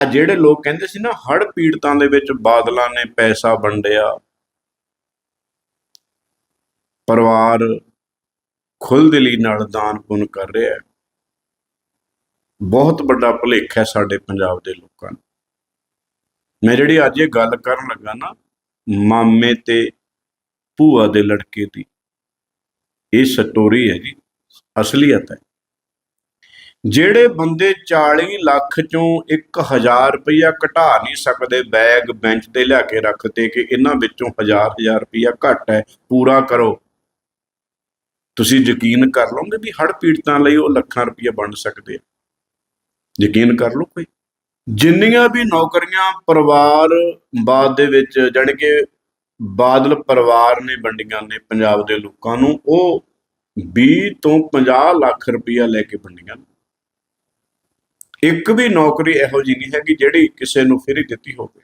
ਜਿਹੜੇ ਲੋਕ ਕਹਿੰਦੇ ਸੀ ਨਾ ਹੜ ਪੀੜਤਾਂ ਦੇ ਵਿੱਚ ਬਾਦਲਾਂ ਨੇ ਪੈਸਾ ਵੰਡਿਆ। ਪਰਿਵਾਰ ਖੁੱਲ੍ਹਦਿਲੀ ਨਾਲ ਦਾਨ ਪੁੰਨ ਕਰ ਰਿਹਾ ਹੈ। ਬਹੁਤ ਵੱਡਾ ਭੁਲੇਖ ਹੈ ਸਾਡੇ ਪੰਜਾਬ ਦੇ ਲੋਕਾਂ ਨੂੰ। ਮੈਂ ਜਿਹੜੀ ਅੱਜ ਇਹ ਗੱਲ ਕਰਨ ਲੱਗਾ ਨਾ, ਮਾਮੇ ਤੇ ਭੂਆ ਦੇ ਲੜਕੇ ਦੀ, ਇਹ ਸਟੋਰੀ ਹੈ ਜੀ, ਅਸਲੀਅਤ ਹੈ। ਜਿਹੜੇ ਬੰਦੇ 40 ਲੱਖ ਚੋਂ 1000 ਰੁਪਇਆ ਘਟਾ ਨਹੀਂ ਸਕਦੇ, ਬੈਗ ਬੈਂਚ ਤੇ ਲਿਆ ਕੇ ਰੱਖਦੇ ਕਿ ਇਹਨਾਂ ਵਿੱਚੋਂ 1000 1000 ਰੁਪਇਆ ਘੱਟ ਹੈ, ਪੂਰਾ ਕਰੋ। ਤੁਸੀਂ ਯਕੀਨ ਕਰ ਲਓਗੇ ਵੀ ਹੜ ਪੀੜਤਾਂ ਲਈ ਉਹ ਲੱਖਾਂ ਰੁਪਇਆ ਵੰਡ ਸਕਦੇ ਆ? ਯਕੀਨ ਕਰ ਲਓ ਕੋਈ? ਜਿੰਨੀਆਂ ਵੀ ਨੌਕਰੀਆਂ ਪਰਿਵਾਰ ਬਾਅਦ ਦੇ ਵਿੱਚ ਜਾਣੀ ਕਿ ਬਾਦਲ ਪਰਿਵਾਰ ਨੇ ਵੰਡੀਆਂ ਨੇ ਪੰਜਾਬ ਦੇ ਲੋਕਾਂ ਨੂੰ, ਉਹ 20 ਤੋਂ 50 ਲੱਖ ਰੁਪਇਆ ਲੈ ਕੇ ਵੰਡੀਆਂ ਨੇ। ਇੱਕ ਵੀ ਨੌਕਰੀ ਇਹੋ ਜਿਹੀ ਨਹੀਂ ਹੈਗੀ ਜਿਹੜੀ ਕਿਸੇ ਨੂੰ ਫਰੀ ਦਿੱਤੀ ਹੋਵੇ।